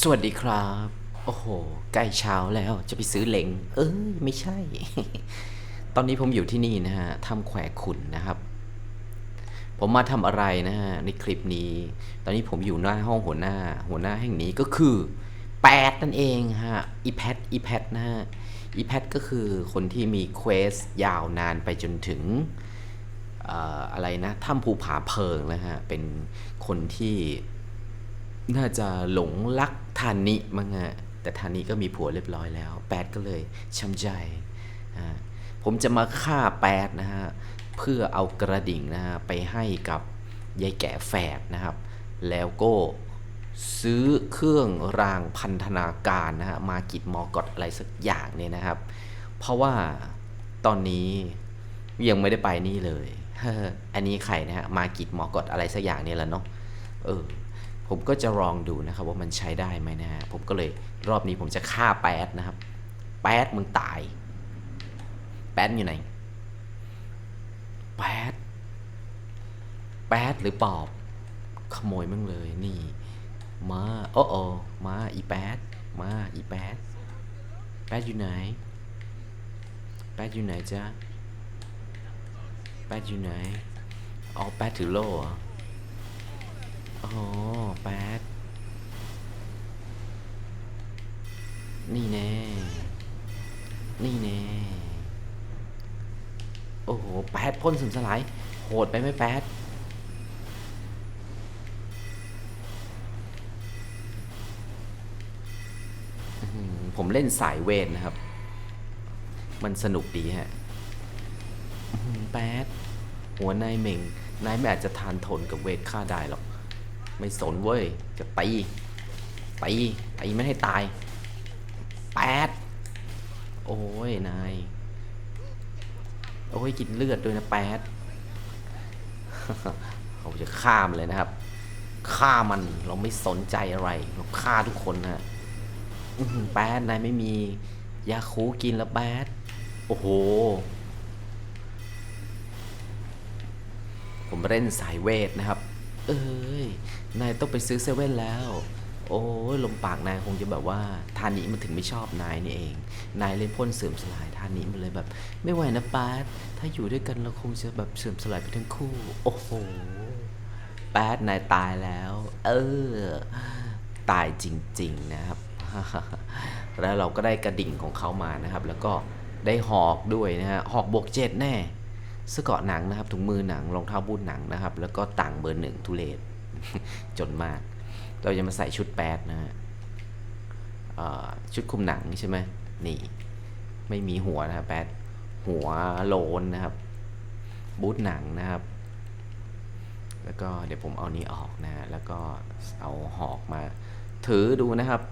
สวัสดีครับ โอ้โห ใกล้เช้าแล้วจะไปซื้อเหลง เอ้ยไม่ใช่ ตอนนี้ผมอยู่ที่นี่นะฮะทำแขวขุนนะครับ ผมมาทำอะไรนะฮะในคลิปนี้ ตอนนี้ผมอยู่หน้าห้องหัวหน้า หัวหน้าแห่งนี้ก็คือแปดนั่นเองฮะอีแพทอีแพทนะฮะอีแพทก็คือคนที่มีเควสยาวนานไปจนถึงอออะไรนะถ้ำภูผาเพิงนะฮะเป็นคนที่ น่าจะหลงรักทานิมั้งฮะแต่ทานิก็มีผัวเรียบร้อยแล้ว แปดก็เลยช้ำใจอ่าผมจะมาฆ่าแปดนะฮะ เพื่อเอากระดิ่งนะฮะ ไปให้กับยายแก่แฝดนะครับ แล้วก็ซื้อเครื่องรางพันธนาการนะฮะ มากิดมอกดอะไรสักอย่างเนี่ยนะครับ เพราะว่าตอนนี้ยังไม่ได้ไปนี่เลย อันนี้ใครนะฮะ มากิดมอกดอะไรสักอย่างเนี่ยแหละเนาะ เออ ผมก็จะลองดูนะครับว่ามันใช้ได้ไหมนะฮะผมก็เลยรอบนี้ผมจะฆ่าแป๊ดนะครับแป๊ดมึงตายแป๊ดอยู่ไหนแป๊ดแป๊ดหรือปอบ ขโมยมึงเลยนี่มาโอ้โอมาอีแป๊ดมาอีแป๊ดแป๊ดอยู่ไหนแป๊ดอยู่ไหนจ๊ะแป๊ดอยู่ไหนอ๋อแป๊ดถือโล่เหรอ อ๋อแป๊ดนี่แน่ นี่แน่ โอ้โห แป๊ดพ่นสุนสลาย โหดไปไหมแป๊ดผมเล่นสายเวทนะครับ มันสนุกดีฮะแป๊ดหัวนายเหม่ง นายไม่อาจจะทานทนกับเวทข้าได้หรอก ไม่สนเว้ย จะตีตีตีไม่ให้ตายแปดโอ้ย นาย โอ้ย กินเลือดด้วยนะแปดเขาจะฆ่ามันเลยนะครับ ฆ่ามันเราไม่สนใจอะไร เราฆ่าทุกคนนะแปดนายไม่มียาคูกินแล้วแปดโอ้โห ผมเล่นสายเวทนะครับ เอ้ย นายต้องไปซื้อเซเว่นแล้ว โอ้ยลมปากนายคงจะแบบว่าทานิมันถึงไม่ชอบนายนี่เอง นายเล่นพ่นเสื่อมสลายทานิมันเลยแบบ ไม่ไหวนะปาร์ตถ้าอยู่ด้วยกันเราคงจะแบบเสื่อมสลายไปทั้งคู่ โอ้โหป๊ดนายตายแล้ว เออ ตายจริง ๆ นะครับ แล้วเราก็ได้กระดิ่งของเขามานะครับ แล้วก็ได้หอกด้วยนะฮะหอกบวกเจ็ดแน่ เสื้อเกาะหนังนะครับ ถุงมือหนัง รองเท้าบูทหนังนะครับ แล้วก็ต่างเบอร์หนึ่งทุเลศจนมาก เราจะมาใส่ชุดแปดนะฮะชุดคลุมหนังใช่ไหมนี่ไม่มีหัวนะครับแปดหัวโลนนะครับ บูทหนังนะครับ แล้วก็เดี๋ยวผมเอานี้ออกนะฮะแล้วก็เอาหอกมา ถือดูนะครับ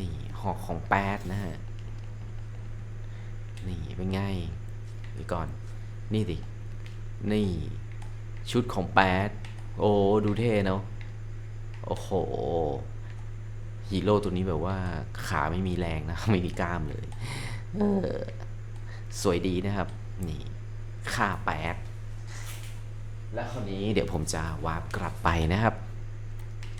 นี่หอกของแปดนะฮะนี่เป็นไงดีก่อน นี่ดินี่ ชุดของแปดโอ้ ดูเท่เนาะ โอ้โห ฮีโร่ตัวนี้แบบว่าขาไม่มีแรงนะ ไม่มีกล้ามเลย เออ สวยดีนะครับ นี่ค่าแปดแล้วคราวนี้เดี๋ยวผมจะวาร์ปกลับไปนะครับ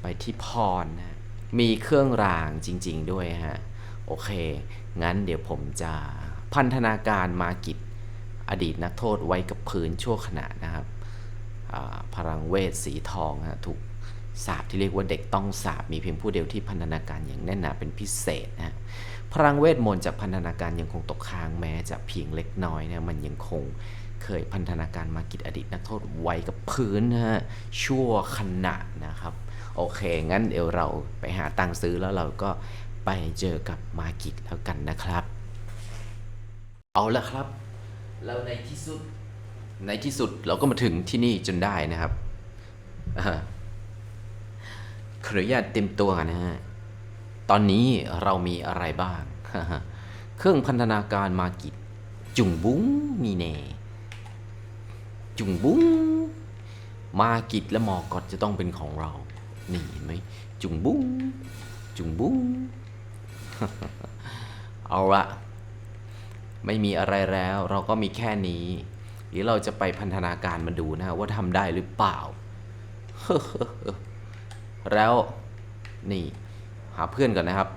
ไปที่พรนะ มีเครื่องรางจริง ๆ ด้วยฮะ โอเค งั้นเดี๋ยวผมจะพันธนาการมากิจ อดีตนักโทษไว้กับพื้นชั่วขณะนะครับพลังเวทสีทองฮะถูกสาบที่เรียกว่าเด็กต้องสาบมีเพียงผู้เดียวที่พันธนาการอย่างแน่นหนาเป็นพิเศษนะฮะพลังเวทมนต์จากพันธนาการยังคงตกค้างแม้จะเพียงเล็กน้อยนะมันยังคงเคยพันธนาการมากิจอดีตนักโทษไว้กับพื้นนะฮะชั่วขณะนะครับ โอเค งั้นเดี๋ยวเราไปหาตังค์ซื้อแล้วเราก็ไปเจอกับมากิจแล้วกันนะครับ เอาละครับ แล้วในที่สุด ในที่สุดเราก็มาถึงที่นี่จนได้นะครับอขออนุญาตเต็มตัวนะฮะ ตอนนี้เรามีอะไรบ้าง เครื่องพันธนาการมากิจ จุงบุ้งมีเน จุงบุ้งมากิจและมอกอดจะต้องเป็นของเรา นี่เห็นไหมจุงบุ้งจุงบุ้งเอาละ ไม่มีอะไรแล้ว เราก็มีแค่นี้เดี๋ยวเราจะไปพันธนาการมาดูนะว่าทำได้หรือเปล่า แล้วนี่ หาเพื่อนก่อนนะครับ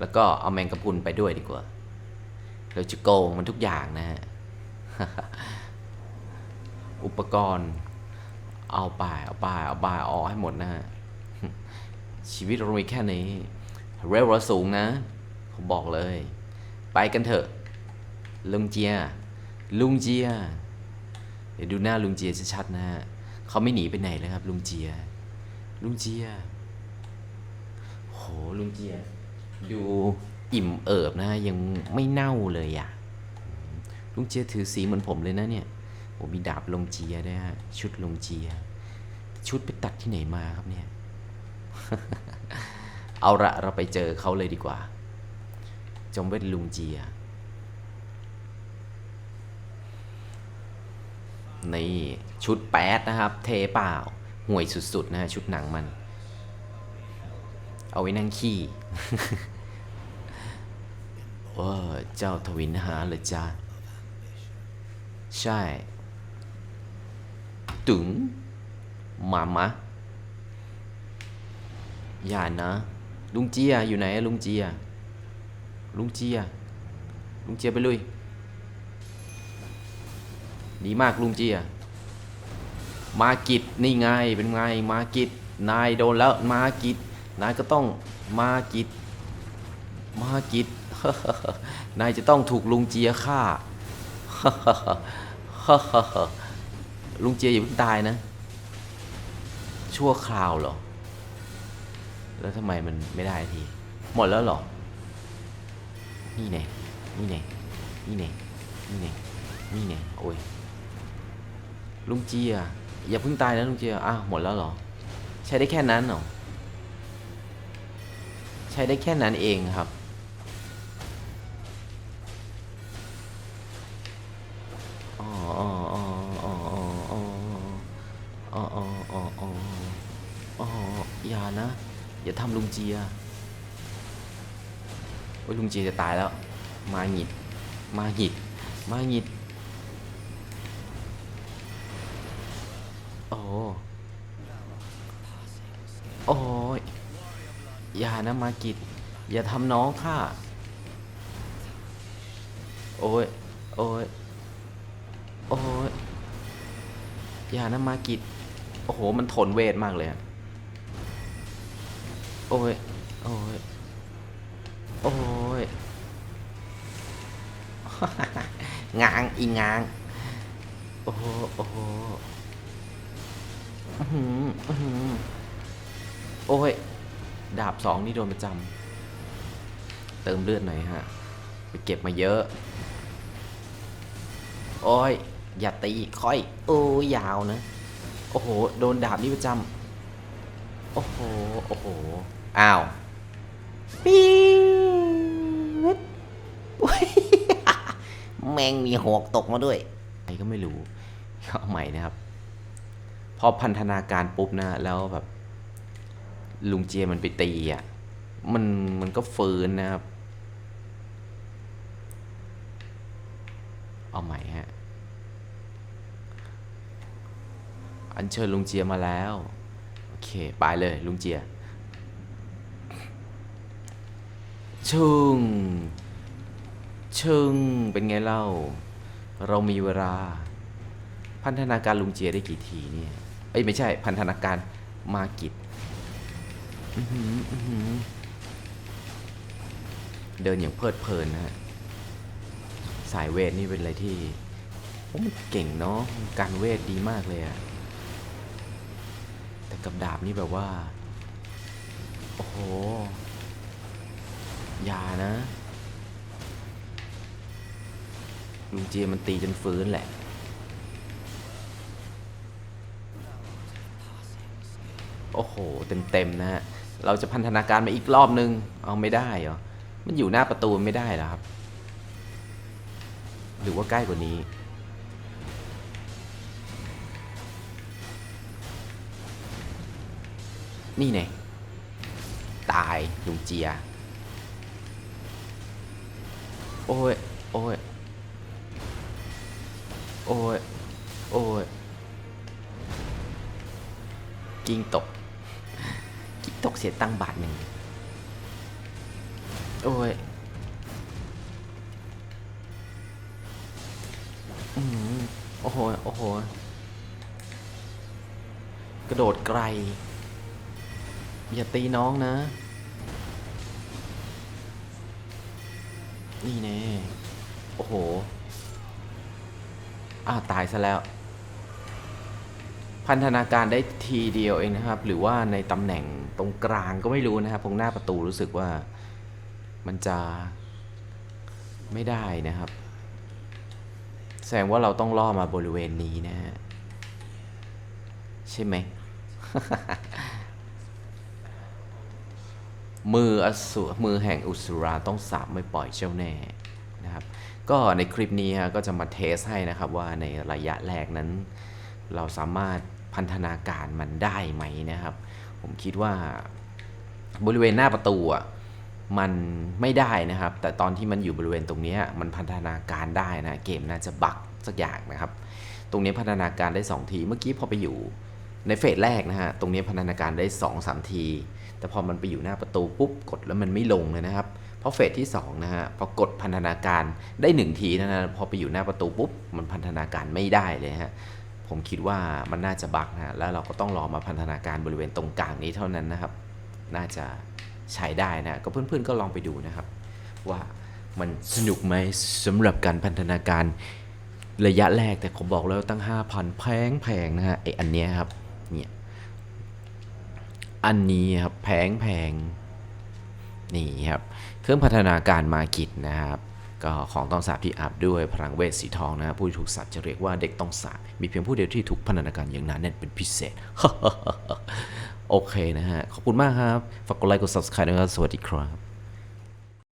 แล้วก็เอาแมงกะพรุนไปด้วยดีกว่า เราจะโกงมันทุกอย่างนะฮะ อุปกรณ์เอาไปเอาไปเอาไปเอาให้หมดนะฮะ ชีวิตเรามีแค่นี้ เร็วเราสูงนะ ผมบอกเลย ไปกันเถอะ ลุงเจีย ลุงเจีย เดี๋ยวดูหน้าลุงเจียชัดๆนะฮะเขาไม่หนีไปไหนเลยครับ ลุงเจีย ลุงเจีย โห ลุงเจีย ดูอิ่มเอิบนะฮะยังไม่เน่าเลยอะ ลุงเจียถือสีเหมือนผมเลยนะเนี่ยผมมีดาบลงเจียด้วยฮะ ชุดลงเจีย ชุดไปตัดที่ไหนมาครับเนี่ย เอาละเราไปเจอเขาเลยดีกว่า จงเป็นลุงเจีย นี่ชุดแป๊ดนะครับ เทเปล่าห่วยสุดๆนะฮะชุดหนังมัน เอาไว้นั่งขี้ว่าเจ้าทวินหาเหรอจ้าใช่ตึงมามะอย่านะ ลุงเจียอยู่ไหนลุงเจีย ลุงเจีย ลุงเจียไปลุยดีมากลุงเจีย มากิดนี่ไงเป็นไงมากิดนายโดนแล้วมากิดนายก็ต้องมากิดมากิดนายจะต้องถูกลุงเจียฆ่าลุงเจียอย่าเพิ่งตายนะ ชั่วคราวเหรอ แล้วทำไมมันไม่ได้ที หมดแล้วหรอ นี่ไงนี่ไงนี่ไงนี่ไงนี่ไงโอ้ย ลุงเจียอย่าเพิ่งตายนะลุงเจียอ้าวหมดแล้วหรอ ใช้ได้แค่นั้นหรอ ใช้ได้แค่นั้นเองครับอย่านะ อย่าทำลุงเจียโอ้ยลุงเจียจะตายแล้ว มาหงิด มาหงิด มาหงิด โอ้โอ้ยอย่านะมากิด อย่าทำน้องข้าโอ้ย โอ้ย โอ้ยอย่านะมากิด โอ้โห มันทนเวทมากเลยอะ โอ้ย โอ้ย โอ้ยงางอีงาง โอ้โหโอ้โหอื้อหืออื้อหือโอ้ย ดาบสองนี่โดนประจำ เติมเลือดหน่อยฮะ ไปเก็บมาเยอะ โอ้ย อย่าตีค่อย โอ้ยยาวนะ โอ้โห โดนดาบนี่ประจำ โอ้โห โอ้โห อ้าวปี๊ดโอ้ยแมงมีหอกตกมาด้วยใครก็ไม่รู้เอาใหม่นะครับ พอพันธนาการปุ๊บนะ แล้วแบบ ลุงเจียมันไปตีอะ มันมันก็ฟื้นนะครับ เอาใหม่ฮะ อันเชิญลุงเจียมาแล้ว โอเค ไปเลยลุงเจีย ชึงชึงเป็นไงเล่า เรามีเวลา พันธนาการลุงเจียได้กี่ทีเนี่ย เอ้ยไม่ใช่ พันธนาการมากิจเดินอย่างเพลิดเพลินนะฮะ สายเวทนี่เป็นอะไรที่โอ้มันเก่งเนาะ การเวทดีมากเลยอะแต่กับดาบนี่แบบว่า โอ้โห อย่านะ ลุงเจียมันตีจนฟื้นแหละ โอ้โห เต็มๆนะฮะ เราจะพันธนาการมาอีกรอบนึง เอาไม่ได้เหรอ มันอยู่หน้าประตูไม่ได้เหรอครับ หรือว่าใกล้กว่านี้นี่ไงตายลุงเจีย โอ้ย โอ้ย โอ้ย โอ้ย กิ้งตก กิ้งตกเสียตังบาทหนึ่งโอ้ยอืมโอ้โห โอ้โห กระโดดไกล อย่าตีน้องนะ นี่แน่โอ้โห อ้าวตายซะแล้ว พันธนาการได้ทีเดียวเองนะครับ หรือว่าในตำแหน่งตรงกลางก็ไม่รู้นะครับตรงหน้าประตูรู้สึกว่ามันจะไม่ได้นะครับ แสดงว่าเราต้องล่อมาบริเวณนี้นะฮะใช่ไหม มืออสุมือแห่งอุสราต้องสาบไม่ปล่อยเจ้าแน่นะครับ ก็ในคลิปนี้ก็จะมาเทสให้นะครับว่าในระยะแรกนั้น เราสามารถพันธนาการมันได้ไหมนะครับ ผมคิดว่าบริเวณหน้าประตูอะมันไม่ได้นะครับ แต่ตอนที่มันอยู่บริเวณตรงนี้มันพันธนาการได้นะเกมน่าจะบักสักอย่างนะครับ ตรงนี้พันธนาการได้ 2 ที เมื่อกี้พอไปอยู่ในเฟสแรกนะฮะตรงนี้พันธนาการได้2 3ที แต่พอมันไปอยู่หน้าประตูปุ๊บกดแล้วมันไม่ลงเลยนะครับ เพราะเฟสที่2นะฮะพอกดพันธนาการได้ 1 ทีนะฮะพอไปอยู่หน้าประตูปุ๊บมันพันธนาการไม่ได้เลยฮะผมคิดว่ามันน่าจะบักนะฮะแล้วเราก็ต้องรอมาพันธนาการบริเวณตรงกลางนี้เท่านั้นนะครับ น่าจะใช้ได้นะก็เพื่อนๆก็ลองไปดูนะครับ ว่ามันสนุกไหมสำหรับการพันธนาการระยะแรกแต่ผมบอกแล้วตั้ง 5,000 แพงแพงนะฮะไออันเนี้ยครับเนี่ย อันนี้ครับแพงแพงนี่ครับ เครื่องพัฒนาการมากิจนะครับก็ของต้องสาบที่อาบด้วยพลังเวทสีทองนะผู้ที่ถูกสับจะเรียกว่าเด็กต้องสาบมีเพียงผู้เดียวที่ถูกพัฒนาการอย่างหนั้นแน่นเป็นพิเศษ โอเคนะฮะ ขอบคุณมากครับ ฝากกดไลค์กด subscribe นะครับ สวัสดีครับ